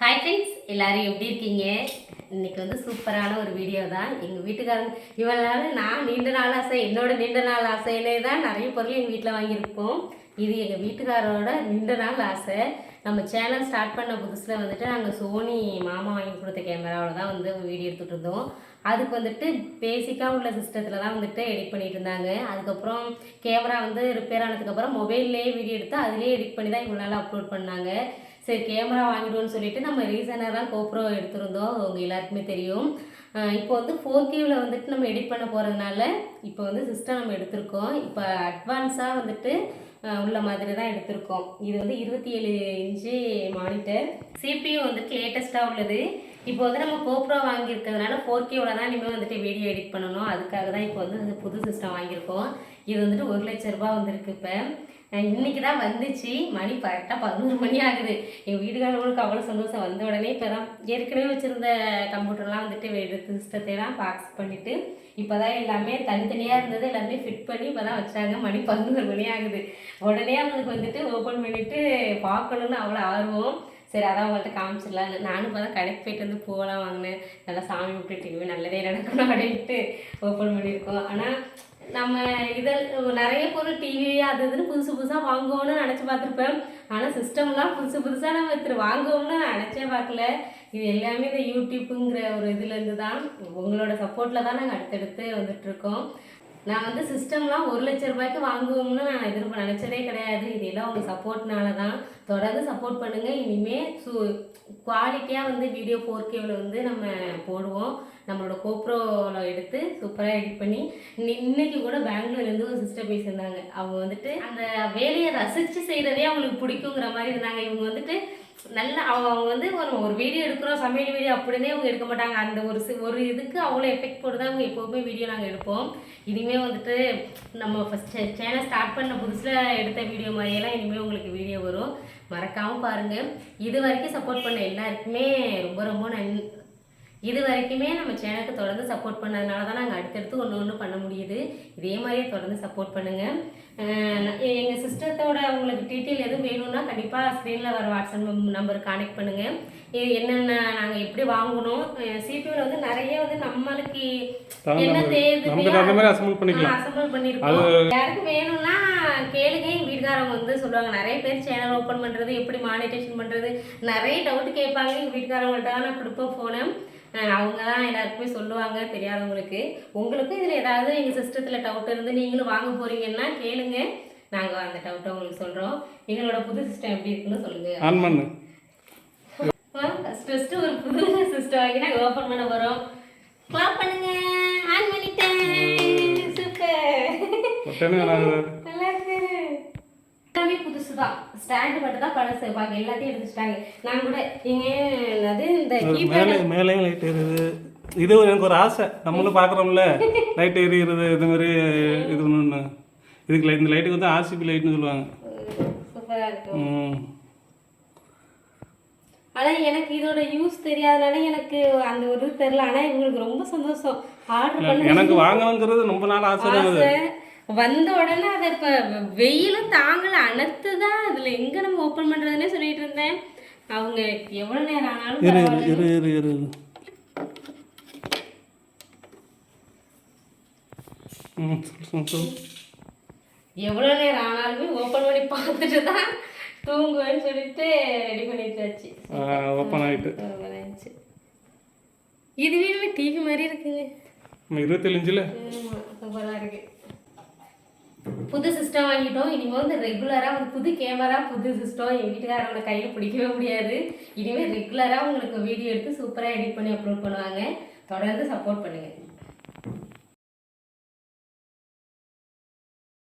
Hi friends எல்லாரும் எப்படி இருக்கீங்க? இன்னைக்கு வந்து சூப்பரான ஒரு வீடியோ தான். எங்கள் வீட்டுக்காரங்க இவ்வளோ நாள் நான் நீண்ட நாள் ஆசை என்னோட நீண்ட நாள் ஆசையிலே தான் நிறைய பொருள் எங்கள் வீட்டில் வாங்கியிருக்கோம் இது எங்கள் வீட்டுக்காரோட நீண்ட நாள் ஆசை. நம்ம சேனல் ஸ்டார்ட் பண்ண புதுசில் வந்துட்டு நாங்கள் சோனி மாமா வாங்கி கொடுத்த கேமராவில் தான் வந்து வீடியோ எடுத்துகிட்டு இருந்தோம். அதுக்கு வந்துட்டு பேசிக்காக உள்ள சிஸ்டத்தில் தான் வந்துட்டு எடிட் பண்ணிட்டு இருந்தாங்க. அதுக்கப்புறம் கேமரா வந்து ரிப்பேர் ஆனதுக்கப்புறம் மொபைல்லேயே வீடியோ எடுத்து அதுலேயே எடிட் பண்ணி தான் இவ்வளோ நாள் அப்லோட் பண்ணாங்க. சரி கேமரா வாங்கிடுவோம்னு சொல்லிட்டு நம்ம ரீசனாக தான் கோப்ரோ எடுத்திருந்தோம். அவங்க எல்லாருக்குமே தெரியும். இப்போ வந்து ஃபோர் கேவில் வந்துட்டு நம்ம எடிட் பண்ண போகிறதுனால இப்போ வந்து சிஸ்டம் நம்ம எடுத்திருக்கோம். இப்போ அட்வான்ஸாக வந்துட்டு உள்ள மாதிரி தான் எடுத்திருக்கோம். இது வந்து இருபத்தி ஏழு இன்ச்சு மானிட்டர் சிபியூ வந்துட்டு லேட்டஸ்ட்டாக உள்ளது. இப்போ வந்து நம்ம கோப்ரோ வாங்கியிருக்கிறதுனால ஃபோர் கேவில் தான் இனிமேல் வந்துட்டு வீடியோ எடிட் பண்ணணும். அதுக்காக தான் இப்போ வந்து புது சிஸ்டம் வாங்கியிருக்கோம். இது வந்துட்டு ஒரு லட்ச ரூபா வந்திருக்கு இப்போ. இன்னைக்கு தான் வந்துச்சு. மணி கரெக்டாக பதினோரு மணி ஆகுது. எங்கள் வீட்டுக்காரங்களுக்கு அவ்வளோ சந்தோஷம் வந்த உடனே இப்போ தான் ஏற்கனவே வச்சுருந்த கம்ப்யூட்டர்லாம் வந்துட்டு எடுத்து சிஸ்டத்தைலாம் பாக்ஸ் பண்ணிவிட்டு இப்போ தான் எல்லாமே தனித்தனியாக இருந்தது எல்லாமே ஃபிட் பண்ணி இப்போ தான் வச்சாங்க மணி பதினோரு மணி ஆகுது. உடனே அவங்களுக்கு வந்துட்டு ஓப்பன் பண்ணிவிட்டு பார்க்கணுன்னு அவ்வளோ ஆர்வம். சரி அதான் உங்கள்கிட்ட காமிச்சிடலாம். நானும் இப்போ தான் கடைக்கு போயிட்டு வந்து பூவெல்லாம் வாங்கினேன். நல்லா சாமி விட்டுட்டு நல்லதே நடக்கணும் அப்படின்ட்டு ஓப்பன் பண்ணியிருக்கோம். ஆனால் நம்ம இதில் நிறைய பொருள் டிவி அது இதுன்னு புதுசு புதுசாக வாங்குவோம்னு நினச்சி பார்த்துருப்பேன். ஆனால் சிஸ்டம்லாம் புதுசு புதுசாக நம்ம எடுத்துட்டு வாங்குவோம்னு நான் நினச்சே பார்க்கல. இது எல்லாமே இந்த யூடியூப்புங்கிற ஒரு இதுலேருந்து தான். உங்களோட சப்போர்ட்டில் தான் நாங்கள் அடுத்தடுத்து வந்துட்டுருக்கோம் நான் வந்து சிஸ்டம்லாம் ஒரு லட்ச ரூபாய்க்கு வாங்குவோம்னு நான் எதிர்ப்பு நினச்சதே கிடையாது. இது எல்லாம் உங்கள் சப்போர்ட்னால தான். தொடர்ந்து சப்போர்ட் பண்ணுங்கள் இனிமேல் சு குவாலிட்டியாக வந்து வீடியோ ஃபோர் கேவில் வந்து நம்ம போடுவோம். நம்மளோட கோப்ரோவில் எடுத்து சூப்பராக எடிட் பண்ணி இன்னைக்கு கூட பெங்களூர்லேருந்து ஒரு சிஸ்டர் பேசியிருந்தாங்க. அவங்க வந்துட்டு அந்த வேலையை ரசித்து செய்கிறதே அவங்களுக்கு பிடிக்குங்கிற மாதிரி இருந்தாங்க. இவங்க வந்துட்டு நல்ல அவங்க அவங்க வந்து ஒரு ஒரு வீடியோ எடுக்கிறோம் சமையல் வீடியோ அப்படின்னே அவங்க எடுக்க மாட்டாங்க. அந்த ஒரு ஒரு இதுக்கு அவ்வளோ எஃபெக்ட் போட்டு தான் அவங்க எப்போவுமே வீடியோ நாங்கள் எடுப்போம். இனிமேல் வந்துட்டு நம்ம ஃபஸ்ட் சேனல் ஸ்டார்ட் பண்ண புதுசில் எடுத்த வீடியோ மாதிரியெல்லாம் இனிமேல் உங்களுக்கு வீடியோ வரும். மறக்காமல் பாருங்கள் இது வரைக்கும் சப்போர்ட் பண்ண எல்லாருக்குமே ரொம்ப ரொம்ப நன் இது வரைக்குமே நம்ம சேனலுக்கு தொடர்ந்து சப்போர்ட் பண்ணதுனால தான் நாங்கள் அடுத்தடுத்து ஒன்று ஒன்று பண்ண முடியுது. இதே மாதிரியே தொடர்ந்து சப்போர்ட் பண்ணுங்கள் எங்கள் சிஸ்டத்தோட உங்களுக்கு டீட்டெயில் எதுவும் வேணும்னா கண்டிப்பாக ஸ்க்ரீனில் வர வாட்ஸ்அப் நம்பருக்கு கான்டெக்ட் பண்ணுங்கள் இது என்னென்ன நாங்கள் எப்படி வாங்கணும் சிபியூவில் வந்து நிறைய வந்து நம்மளுக்கு என்ன மாதிரி அசம்பிள் பண்ணியிருக்கோம் யாருக்கு வேணும்னா கேளுங்க. எங்கள் வீட்டுக்காரவங்க வந்து சொல்லுவாங்க நிறைய பேர் சேனல் ஓப்பன் பண்ணுறது எப்படி மானிட்டேஷன் பண்ணுறது நிறைய டவுட் கேட்பாங்க. எங்கள் வீட்டுக்காரவங்கள்ட்ட தான் நான் கொடுப்பேன் ஃபோனை அவங்க தான் எல்லாருக்குமே சொல்லுவாங்க தெரியாதவங்களுக்கு. உங்களுக்கும் இதில் ஏதாவது எங்கள் சிஸ்டத்தில் டவுட் இருந்து நீங்களும் வாங்க போகிறீங்கன்னா கேளுங்க. நாங்கள் அந்த டவுட்டை உங்களுக்கு சொல்கிறோம் எங்களோட புது சிஸ்டம் எப்படி இருக்குன்னு சொல்லுங்கள் ஃபர்ஸ்ட் ஒரு புது சிஸ்டம் வாங்கி நாங்கள் ஓப்பன் பண்ண போகிறோம் கிளாப் பண்ணுங்க. ஆன் பண்ணிட்டேன். சூப்பர். எல்லாமே புதுசு தான் ஸ்டாண்டு மட்டும் தான் பழசு பாக்க எல்லாத்தையும் எடுத்துட்டாங்க நான் கூட இங்க அது இந்த மேலே மேலேயும் லைட் எரியுது இது எனக்கு ஒரு ஆசை. நம்மளும் பார்க்குறோம்ல. லைட் எரியுறது இது மாதிரி இது ஒன்று இதுக்கு இந்த லைட்டுக்கு வந்து ஆர்சிபி லைட்னு சொல்லுவாங்க. இருக்கும். ஆனா எனக்கு இதோட யூஸ் தெரியாதனால எனக்கு அந்த ஒரு தெரியல. ஆனா இவங்களுக்கு ரொம்ப சந்தோஷம். ஆர்டர் பண்ண எனக்கு வாங்கணுங்கிறது ரொம்ப நாள் ஆசை. வந்த உடனே அதை இப்போ வெயிலும் தாங்கல அனத்து தான் அதில் எங்கே நம்ம ஓப்பன் பண்ணுறதுனே சொல்லிட்டு இருந்தேன். அவங்க எவ்வளோ நேரம் ஆனாலும் இரு. எவ்வளோ நேரம் ஆனாலுமே ஓப்பன் பண்ணி பார்த்துட்டு தான் தூங்குவேன்னு சொல்லிட்டு ரெடி பண்ணிட்டாச்சு. ஓப்பன் ஆகிட்டு இதுவே டிவி மாதிரி இருக்குங்க. இருபத்தேழு இன்ச்சில்? ஆமா, சூப்பரா இருக்கு. புது சிஸ்டம் வாங்கிட்டோம். இனிமேல் வந்து ரெகுலராக ஒரு புது கேமரா புது சிஸ்டம் என் வீட்டுக்காரோட கையில் பிடிக்கவே முடியாது. இனிமேல் ரெகுலராக உங்களுக்கு வீடியோ எடுத்து சூப்பராக எடிட் பண்ணி அப்லோட் பண்ணுவாங்க. தொடர்ந்து சப்போர்ட் பண்ணுங்கள்